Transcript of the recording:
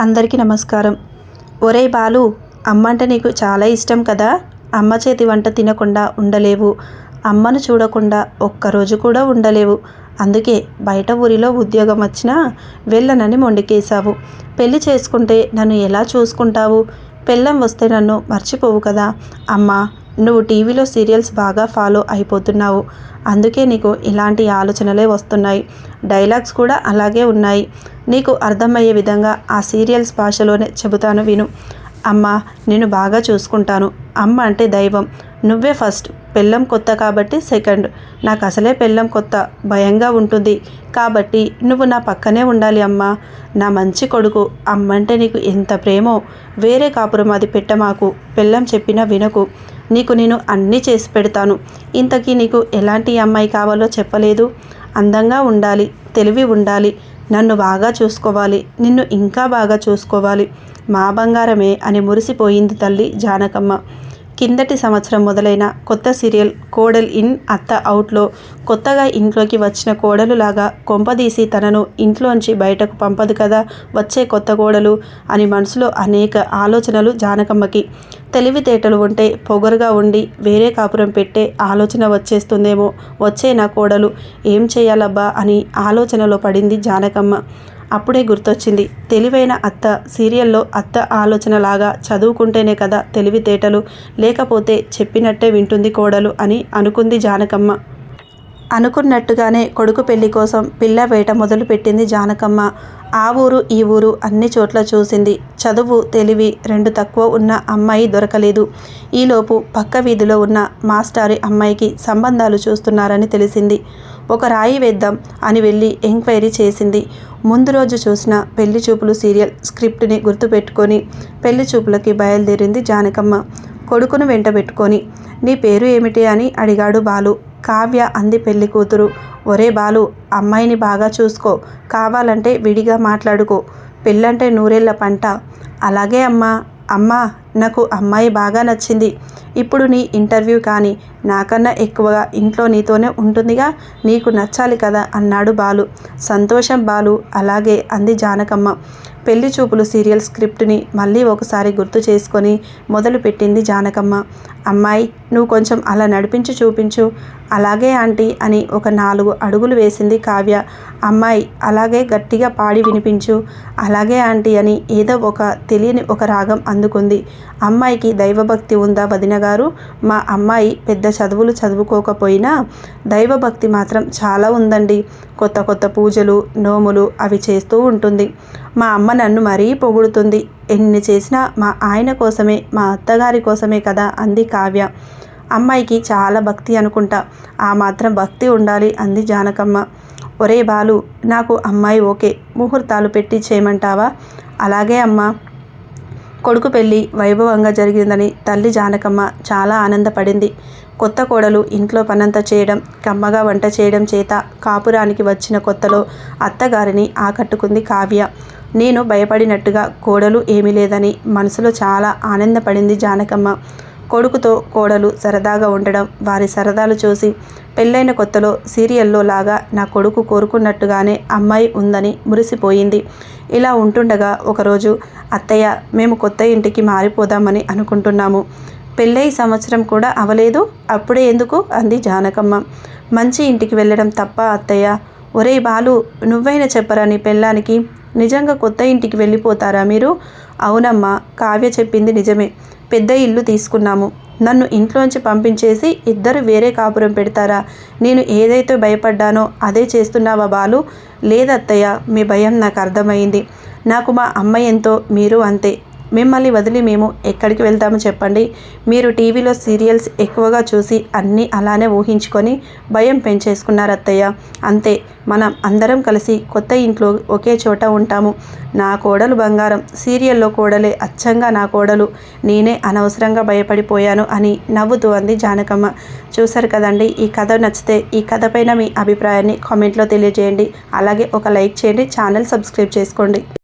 అందరికీ నమస్కారం. ఒరే బాలు అమ్మ అంటే నీకు చాలా ఇష్టం కదా? అమ్మ చేతి వంట తినకుండా ఉండలేవు. అమ్మను చూడకుండా ఒక్కరోజు కూడా ఉండలేవు. అందుకే బయట ఊరిలో ఉద్యోగం వచ్చినా వెళ్ళనని మొండికేశావు. పెళ్ళి చేసుకుంటే నన్ను ఎలా చూసుకుంటావు? పెళ్ళం వస్తే నన్ను మర్చిపోవు కదా? అమ్మా నువ్వు టీవీలో సీరియల్స్ బాగా ఫాలో అయిపోతున్నావు. అందుకే నీకు ఇలాంటి ఆలోచనలే వస్తున్నాయి. డైలాగ్స్ కూడా అలాగే ఉన్నాయి. నీకు అర్థమయ్యే విధంగా ఆ సీరియల్స్ భాషలోనే చెబుతాను విను. అమ్మ నేను బాగా చూసుకుంటాను. అమ్మ అంటే దైవం. నువ్వే ఫస్ట్. పెళ్ళం కొత్త కాబట్టి సెకండ్. నాకు అసలే పెళ్ళం కొత్త. భయంగా ఉంటుంది. కాబట్టి నువ్వు నా పక్కనే ఉండాలి అమ్మా. నా మంచి కొడుకు. అమ్మంటే నీకు ఎంత ప్రేమో? వేరే కాపురం అది పెట్టమాకు. పెళ్ళం చెప్పినా వినకు. నీకు నేను అన్నీ చేసి పెడతాను. ఇంతకీ నీకు ఎలాంటి అమ్మాయి కావాలో చెప్పలేదు. అందంగా ఉండాలి. తెలివి ఉండాలి. నన్ను బాగా చూసుకోవాలి. నిన్ను ఇంకా బాగా చూసుకోవాలి. మా బంగారమే అని మురిసిపోయింది తల్లి జానకమ్మ. కిందటి సంవత్సరం మొదలైన కొత్త సీరియల్ కోడల్ ఇన్ అత్త అవుట్లో కొత్తగా ఇంట్లోకి వచ్చిన కోడలులాగా కొంపదీసి తనను ఇంట్లోంచి బయటకు పంపదు కదా వచ్చే కొత్త కోడలు అని మనసులో అనేక ఆలోచనలు జానకమ్మకి. తెలివితేటలు ఉంటే పొగరుగా ఉండి వేరే కాపురం పెట్టే ఆలోచన వచ్చేస్తుందేమో వచ్చే నా కోడలు? ఏం చేయాలబ్బా అని ఆలోచనలో పడింది జానకమ్మ. అప్పుడే గుర్తొచ్చింది. తెలివైన అత్త సీరియల్లో అత్త ఆలోచనలాగా చదువుకుంటేనే కదా తెలివితేటలు లేకపోతే చెప్పినట్టే వింటుంది కోడలు అని అనుకుంది జానకమ్మ. అనుకున్నట్టుగానే కొడుకు పెళ్ళి కోసం పిల్ల వేట మొదలుపెట్టింది జానకమ్మ. ఆ ఊరు ఈ ఊరు అన్ని చోట్ల చూసింది. చదువు తెలివి రెండు తక్కువ ఉన్న అమ్మాయి దొరకలేదు. ఈలోపు పక్క వీధిలో ఉన్న మాస్టారి అమ్మాయికి సంబంధాలు చూస్తున్నారని తెలిసింది. ఒక రాయి వేద్దాం అని వెళ్ళి ఎంక్వైరీ చేసింది. ముందు రోజు చూసిన పెళ్ళి చూపులు సీరియల్ స్క్రిప్ట్ని గుర్తుపెట్టుకొని పెళ్ళి చూపులకి బయలుదేరింది జానకమ్మ. కొడుకును వెంట పెట్టుకొని నీ పేరు ఏమిటి? అని అడిగాడు బాలు. కావ్య అంది పెళ్ళి కూతురు. ఒరే బాలు అమ్మాయిని బాగా చూసుకో. కావాలంటే విడిగా మాట్లాడుకో. పెళ్ళంటే నూరేళ్ళ పంట. అలాగే అమ్మా అమ్మా నాకు అమ్మాయి బాగా నచ్చింది. ఇప్పుడు నీ ఇంటర్వ్యూ కానీ నాకన్నా ఎక్కువగా ఇంట్లో నీతోనే ఉంటుందిగా. నీకు నచ్చాలి కదా అన్నాడు బాలు. సంతోషం బాలు అలాగే అంది జానకమ్మ. పెళ్ళి చూపులు సీరియల్ స్క్రిప్ట్ని మళ్ళీ ఒకసారి గుర్తు చేసుకొని మొదలుపెట్టింది జానకమ్మ. అమ్మాయి నువ్వు కొంచెం అలా నడిపించి చూపించు. అలాగే ఆంటీ అని ఒక నాలుగు అడుగులు వేసింది కావ్య. అమ్మాయి అలాగే గట్టిగా పాడి వినిపించు. అలాగే ఆంటీ అని ఏదో ఒక తెలియని ఒక రాగం అందుకుంది. అమ్మాయికి దైవభక్తి ఉందా వదిన గారు? మా అమ్మాయి పెద్ద చదువులు చదువుకోకపోయినా దైవభక్తి మాత్రం చాలా ఉందండి. కొత్త కొత్త పూజలు నోములు అవి చేస్తూ ఉంటుంది. మా అమ్మ నన్ను మరీ పొగుడుతుంది. ఎన్ని చేసినా మా ఆయన కోసమే మా అత్తగారి కోసమే కదా అంది కావ్య. అమ్మాయికి చాలా భక్తి అనుకుంటా. ఆ మాత్రం భక్తి ఉండాలి అంది జానకమ్మ. ఒరే బాలు నాకు అమ్మాయి ఓకే. ముహూర్తాలు పెట్టి చేయమంటావా? అలాగే అమ్మ. కొడుకు పెళ్ళి వైభవంగా జరిగిందని తల్లి జానకమ్మ చాలా ఆనందపడింది. కొత్త కోడలు ఇంట్లో పనంతా చేయడం కమ్మగా వంట చేయడం చేత కాపురానికి వచ్చిన కొత్తలో అత్తగారిని ఆకట్టుకుంది కావ్య. నేను భయపడినట్టుగా కోడలు ఏమీ లేదని మనసులో చాలా ఆనందపడింది జానకమ్మ. కొడుకుతో కోడలు సరదాగా ఉండడం వారి సరదాలు చూసి పెళ్ళైన కొత్తలో సీరియల్లో లాగా నా కొడుకు కోరుకున్నట్టుగానే అమ్మాయి ఉందని మురిసిపోయింది. ఇలా ఉంటుండగా ఒకరోజు అత్తయ్య మేము కొత్త ఇంటికి మారిపోదామని అనుకుంటున్నాము. పెళ్ళై సంవత్సరం కూడా అవలేదు అప్పుడే ఎందుకు అంది జానకమ్మ. మంచి ఇంటికి వెళ్ళడం తప్ప అత్తయ్య. ఒరే బాలు నువ్వైనా చెప్పరా నీ పెళ్ళానికి? నిజంగా కొత్త ఇంటికి వెళ్ళిపోతారా మీరు? అవునమ్మా కావ్య చెప్పింది నిజమే. పెద్ద ఇల్లు తీసుకున్నాము. నన్ను ఇంట్లోంచి పంపించేసి ఇద్దరు వేరే కాపురం పెడతారా? నేను ఏదైతే భయపడ్డానో అదే చేస్తున్నావా బాలు? లేదత్తయ్య మీ భయం నాకు అర్థమైంది. నాకు మా అమ్మ ఎంతో మీరు అంతే. మిమ్మల్ని వదిలి మేము ఎక్కడికి వెళ్తామో చెప్పండి. మీరు టీవీలో సీరియల్స్ ఎక్కువగా చూసి అన్నీ అలానే ఊహించుకొని భయం పెంచేసుకున్నారు అత్తయ్య అంతే మనం అందరం కలిసి కొత్త ఇంట్లో ఒకే చోట ఉంటాము. నా కోడలు బంగారం సీరియల్లో కోడలే అచ్చంగా నా కోడలు. నేనే అనవసరంగా భయపడిపోయాను అని నవ్వుతూ అంది జానకమ్మ. చూశారు కదండి ఈ కథ నచ్చితే ఈ కథ పైన మీ అభిప్రాయాన్ని కామెంట్లో తెలియజేయండి. అలాగే ఒక లైక్ చేయండి ఛానల్ సబ్స్క్రైబ్ చేసుకోండి.